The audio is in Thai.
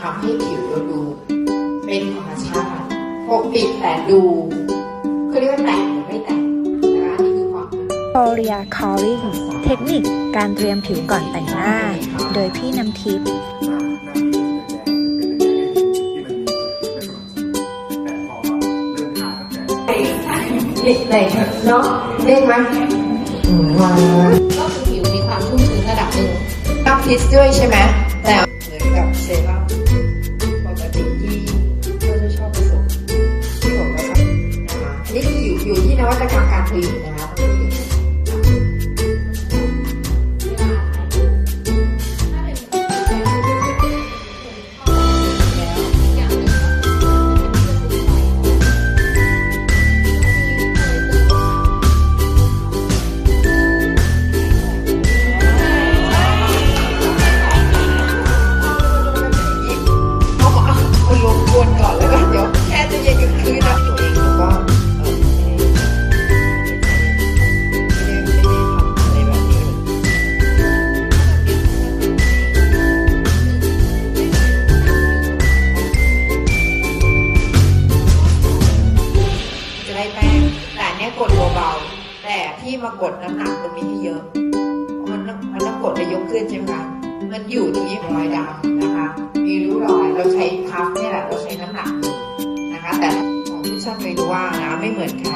ทำให้ผิวเราดู เป็นธรรมชาติปกปิดแต่ดูเขาเรียกว่าแต่งหรือไม่แต่งนะคะอันนี่คือความโ o เรียคอริ่งเทคนิคการเตรียมผิวก่อนแต่งหน้า โดยพี่น้ำทิพย์เด็กไหนเนาะเด้งไหมอืมวางก็คือผิวมีความชุ่มชื้นระดับหนึ่งต้องพิสด้วยใช่ไหมแต่เหมือนกับเซรั่ม ตก แป้งแต่เนี้ยกดเบาๆแต่พี่มากดน้ำหนักตรงนี้ให้เยอะมันต้องมันต้องกดไปยกขึ้นใช่ไหมคะมันอยู่ตรงนี้รอยดำนะคะ มีรู้รอยเราใช้พัฟเนี่ยแหละเราใช้น้ำหนักนะคะ แต่ของที่ชอบไปรู้ว่านะไม่เหมือนใคร